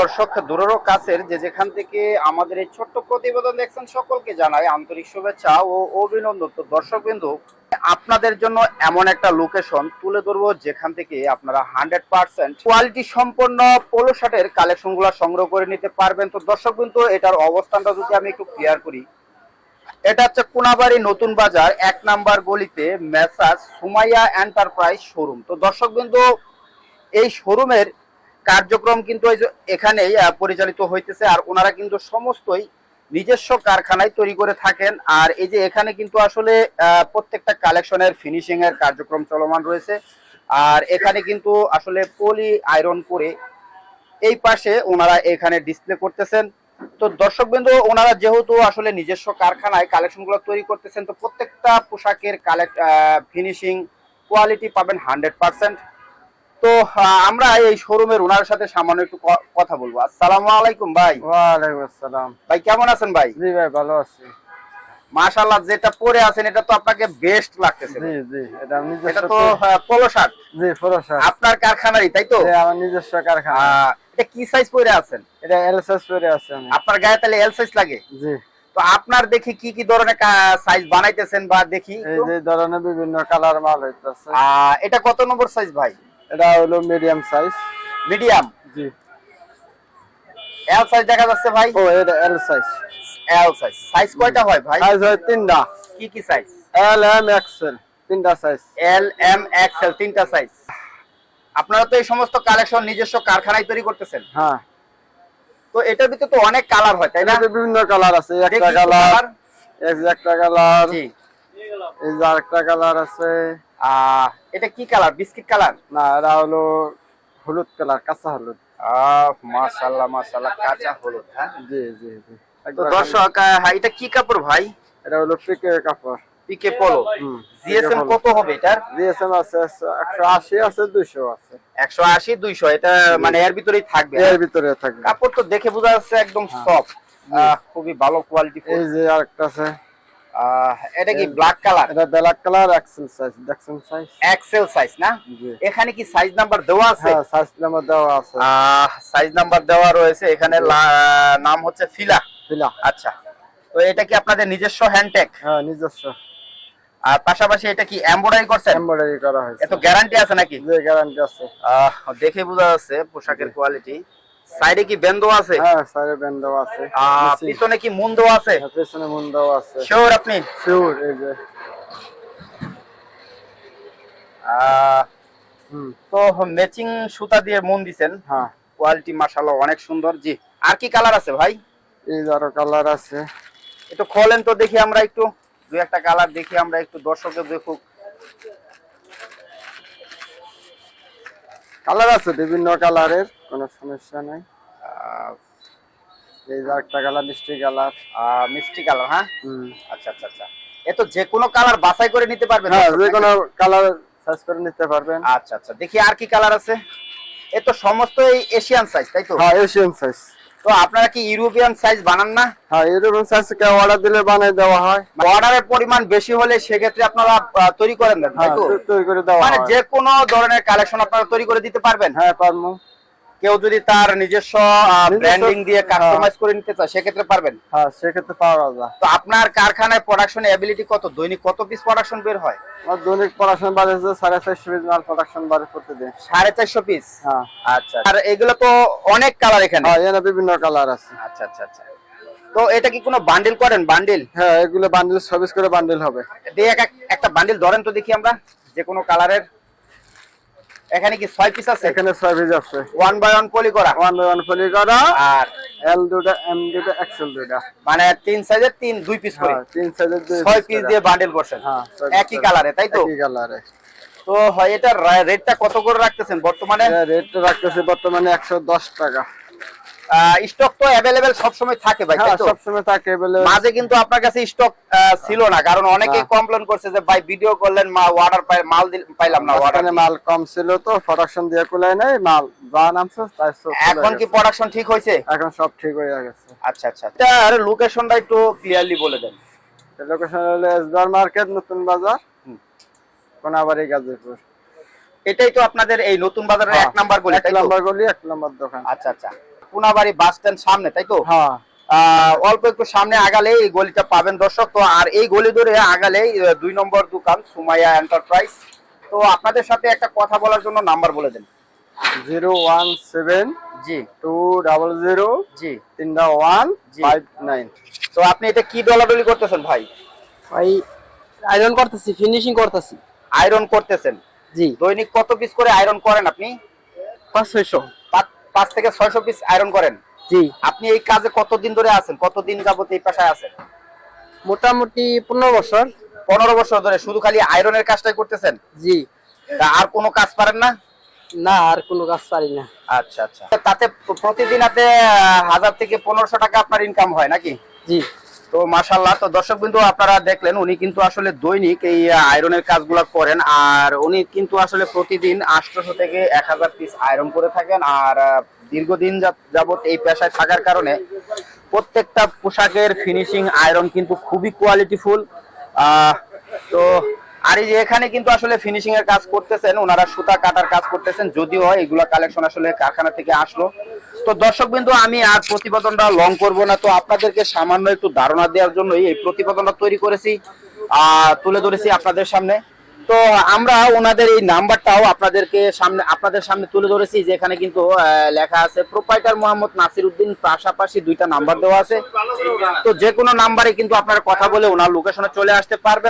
দর্শক, দূরেরও কাছের যে যেখান থেকে আমাদের এই ছোট্ট প্রতিবেদন দেখছেন সকলকে জানাই আন্তরিক শুভেচ্ছা ও অভিনন্দন। তো দর্শক বিন্দু, আপনাদের জন্য এমন একটা লোকেশন তুলে ধরবো যেখান থেকে আপনারা হান্ড্রেড পার্সেন্ট কোয়ালিটি সম্পন্ন পোলো শার্টের কালেকশনগুলা সংগ্রহ করে নিতে পারবেন। তো দর্শক বিন্দু, এটার অবস্থানটা যদি আমি একটু ক্লিয়ার করি, এটা হচ্ছে কোনাবাড়ি নতুন বাজার, এক নাম্বার গলিতে মেসাজ সুমাইয়া এন্টারপ্রাইজ শোরুম তো দর্শক বিন্দু, এই শোরুমের কার্যক্রম কিন্তু এখানেই পরিচালিত হইতেছে আর ওনারা কিন্তু সমস্তই নিজস্ব কারখানায় তৈরি করে থাকেন। আর এই যে এখানে কিন্তু আসলে প্রত্যেকটা কালেকশনের ফিনিশিং এর কার্যক্রম চলমান রয়েছে। আর এখানে কিন্তু আসলে পলি আয়রন করে এই পাশে ওনারা এখানে ডিসপ্লে করতেছেন। তো দর্শকবৃন্দ, ওনারা যেহেতু আসলে নিজস্ব কারখানায় কালেকশনগুলো তৈরি করতেছেন, তো প্রত্যেকটা পোশাকের কালেক্ট ফিনিশিং কোয়ালিটি পাবেন হান্ড্রেড পার্সেন্ট তো আমরা এই শোরুমের ওনার সাথে সামান্য একটু কথা বলব। আসসালামু আলাইকুম ভাই। ওয়ালাইকুম আসসালাম। ভাই কেমন আছেন ভাই? জি ভাই ভালো আছি। মাশাআল্লাহ যেটা পরে আছেন এটা তো আপনাকে বেস্ট লাগতেছে জি জি এটা আমি এটা তো পোলো শার্ট জি ফরসা আপনার কারখানারই তাই তো? আমার নিজস্ব কারখানা। এটা কি সাইজ পরে আছেন? এটা এল সাইজ পরে আছে আমি। আপনার গায়ে তাহলে এল সাইজ লাগে? জি। তো আপনার দেখি কি কি ধরনের সাইজ বানাইতেছেন বা দেখি এই যে ধরনের বিভিন্ন কালার মাল হইতাছে। এটা কত নম্বর সাইজ ভাই? এটা হলো মিডিয়াম সাইজ মিডিয়াম জি। এল সাইজ দেখা যাচ্ছে ভাই? ও এটা L size L size size কয়টা হয় ভাই? সাইজ হয় তিনটা। কি কি সাইজ এল এম এক্সেল তিনটা সাইজ এল এম এক্সেল তিনটা সাইজ আপনারা তো এই সমস্ত কালেকশন নিজস্ব কারখানায় তৈরি করতেছেন। হ্যাঁ। তো এটার ভিতরে তো অনেক কালার হয় তাই না? বিভিন্ন কালার আছে। একটা কালার একটা কালার জি। এই যে আরেকটা কালার আছে। আহ, এটা কি কালার? Biscuit colour? না এটা হলো হলুদ কালার কাঁচা হলুদ। আহ মাশাআল্লাহ মাশাআল্লাহ কাঁচা হলুদ হ্যাঁ? জি জি জি। তো দর্শক হ্যাঁ, এটা কি কাপড় ভাই? এটা হলো পিকে কাপড়। পিকে পোলো জিএসএম কত হবে এটার? জিএসএম আছে একশো আশি আছে দুইশো আছে। একশো আশি দুইশো এটা মানে এর ভিতরেই থাকবে এর ভিতরে থাকবে। কাপড় তো দেখে বোঝা যাচ্ছে একদম হ্যাঁ। সফট খুবই ভালো কোয়ালিটি এই যে আরেকটা আছে। এটা কি ব্ল্যাক কালার এটা ব্ল্যাক কালার এক্সেল সাইজ দেখছেন সাইজ এক্সেল সাইজ না? এখানে কি সাইজ নাম্বার দেওয়া আছে? হ্যাঁ সাইজ নাম্বার দেওয়া আছে। সাইজ নাম্বার দেওয়া রয়েছে। এখানে নাম হচ্ছে ফিলা। ফিলা। আচ্ছা। তো এটা কি আপনাদের নিজস্ব হ্যান্ডটেক হ্যাঁ নিজস্ব। আর পাশাপাশি এটা কি এমব্রয়ডারি করছেন? এমব্রয়ডারি করা হয়েছে। এত গ্যারান্টি আছে নাকি? যে গ্যারান্টি আছে। আহ, দেখে বোঝা যাচ্ছে পোশাকের কোয়ালিটি সাইডে কি বেন্দ আছে? হ্যাঁ সাইডে দেওয়া আছে। নিচে- পিছনে কি মুন দেওয়া আছে? হ্যাঁ, পেছনে মুন আছে। শিওর আপনি? শিওর এই যে। তো ম্যাচিং সুতা দিয়ে মন দিছেন। হ্যাঁ। কোয়ালিটি মাশাআল্লাহ অনেক সুন্দর। জি আর কি কালার আছে ভাই? এই আরও কালার আছে। একটু খোলেন তো দেখি আমরা একটু। দুই একটা কালার দেখি আমরা একটু দর্শকের দেখুক। কালার আছে বিভিন্ন কালারের কোনো সমস্যা নাই। এই যে একটা কালার মিষ্টি কালার। মিষ্টি কালার হ্যাঁ? আচ্ছা আচ্ছা আচ্ছা। এ তো যে কোনো কালার বাছাই করে নিতে পারবেন হ্যাঁ যে কোনো কালার সার্চ করে নিতে পারবেন। আচ্ছা আচ্ছা। দেখি আর কি কালার আছে। এ তো সমস্ত এই এশিয়ান সাইজ তাই তো? হ্যাঁ এশিয়ান সাইজ তো আপনারা কি ইউরোপিয়ান সাইজ বানান না? হ্যাঁ এরকম সাইজ কে অর্ডার দিলে বানিয়ে দেওয়া হয়। অর্ডারের পরিমাণ বেশি হলে সেক্ষেত্রে আপনারা তৈরি করেন দেন তাই হ্যাঁ তো? তৈরি করে দেওয়া মানে হয়। যে কোনো ধরনের কালেকশন আপনারা তৈরি করে দিতে পারবেন? হ্যাঁ পারব। কেউ যদি তার নিজস্ব ব্র্যান্ডিং দিয়ে হ্যাঁ। কাস্টমাইজ করে নিতে চায় সেক্ষেত্রে পারবেন? হ্যাঁ সেক্ষেত্রে পাওয়া যায় তো আপনার কারখানায় প্রোডাকশন এবিলিটি কত? দৈনিক কত পিস প্রোডাকশন বের হয়? দৈনিক প্রোডাকশন বাড়িয়েছে সাড়ে চারশো পিস মাল প্রোডাকশন বাড়ে প্রতিদিন। সাড়ে চারশো পিস হ্যাঁ। আচ্ছা আর এগুলো তো অনেক কালার এখানে। হ্যাঁ এখানে বিভিন্ন কালার আছে। আচ্ছা আচ্ছা আচ্ছা। তো এটা কি কোনো বান্ডিল করেন? বান্ডিল হ্যাঁ এগুলো বান্ডিল সার্ভিস করে বান্ডিল হবে। দিয়ে এক এক- একটা বান্ডিল ধরেন তো দেখি আমরা যে কোনো কালারের এখানে কি ছয় পিস আছে? এখানে ছয় পিস আছে। ওয়ান বাই ওয়ান পলি করা? ওয়ান বাই ওয়ান ফলি করা। আর? এল দুটা এম দুটা এক্সেল দুটা মানে তিন সাইজের তিন দুই পিস করে। হ্যাঁ তিন সাইজের দুই ছয় পিস দিয়ে বান্ডেল করছেন। হ্যাঁ একই। কালারে তাই তো? একই কালারে তো হয় এটা রেটটা কত করে রাখতেছেন বর্তমানে? রেটটা রাখতেছে বর্তমানে একশো দশ টাকা। স্টক তো অ্যাভেলেবেল সবসময় থাকে ভাই তাই হ্যাঁ তো? সবসময় থাকে বলে মাঝে কিন্তু আপনার কাছে স্টক ছিল না কারণ অনেকেই না। কমপ্লেন করছে যে ভাই ভিডিও করলেন মা অর্ডার মাল পাইলাম না অর্ডার মাল কম ছিল তো প্রোডাকশন দিয়ে কুলাই নাই মাল যা নামছে তাই সব এখন কি প্রোডাকশন ঠিক হয়েছে? এখন সব ঠিক হয়ে গেছে। আচ্ছা আচ্ছা আর লোকেশনটা একটু ক্লিয়ারলি বলে দেন। লোকেশন হলো এসবার মার্কেট নতুন বাজার। কোনাবাড়ি গাজীপুর। এটাই তো আপনাদের এই নতুন বাজারের এক নাম্বার গলি এক? নম্বর গলি এক নম্বর দোকান। আচ্ছা আচ্ছা। পুনাবাড়ি বাস স্ট্যান্ড সামনে তাই তো? হ্যাঁ। অল্প একটু সামনে আগালে এই গলিটা পাবেন দর্শক। তো আর এই গলি ধরে আগালে দুই নম্বর দোকান সুমাইয়া এন্টারপ্রাইজ। তো আপনাদের সাথে একটা কথা বলার জন্য নাম্বার বলে দেন। জিরো ওয়ান সেভেন জি। টু ডাবল জিরো জি। তিনটা ওয়ান। Five nine. তো আপনি এটা কি ডলাডলি করতেছেন ভাই? ভাই আয়রন করতেছি ফিনিশিং করতেছি। আয়রন করতেছেন। জি। দৈনিক কত পিস করে আয়রন করেন আপনি? পাঁচ ছয়শো। পাঁচ- থেকে ছয়শো পিস আয়রন করেন। জি। আপনি এই কাজে কতদিন ধরে আছেন? কতদিন যাবত এই পেশায় আছেন? মোটামুটি পনেরো বছর। পনেরো বছর ধরে শুধু খালি আয়রনের কাজটাই করতেছেন? জি। আর কোনো কাজ পারেন না? না আর কোনো কাজ পারি না। আচ্ছা আচ্ছা। তাতে প্রতিদিন আপনি হাজার থেকে পনেরোশো টাকা আপনার ইনকাম হয় নাকি? জি। তো মাশাল্লাহ তো দর্শক বিন্দু আপনারা দেখলেন, উনি কিন্তু আসলে দৈনিক এই আয়রনের কাজগুলো করেন, আর উনি কিন্তু আসলে প্রতিদিন আটশোশো থেকে এক হাজার পিস আয়রন করে থাকেন, আর দীর্ঘদিন যাবত এই পেশায় থাকার কারণে প্রত্যেকটা পোশাকের ফিনিশিং আয়রন কিন্তু খুবই কোয়ালিটিফুল তো আর এই যে এখানে কিন্তু আসলে ফিনিশিং এর কাজ করতেছেন ওনারা সুতা কাটার কাজ করতেছেন, যদিও এগুলা কালেকশন আসলে কারখানা থেকে আসলো। তো দর্শক বিন্দু আমি আর প্রতিবেদনটা লং করব না। তো আপনাদেরকে সামান্য একটু ধারণা দেওয়ার জন্যই এই প্রতিবেদনটা তৈরি করেছি তুলে ধরেছি আপনাদের সামনে। তো আমরা ওনাদের এই নাম্বারটাও আপনাদেরকে সামনে, আপনাদের সামনে তুলে ধরেছি, যেখানে কিন্তু লেখা আছে, প্রোপাইটার মোহাম্মদ নাসির উদ্দিন পাশাপাশি দুইটা নাম্বার দেওয়া আছে। তো যে কোনো নাম্বারে কিন্তু আপনারা কথা বলে ওনার লোকেশনে চলে আসতে পারবেন।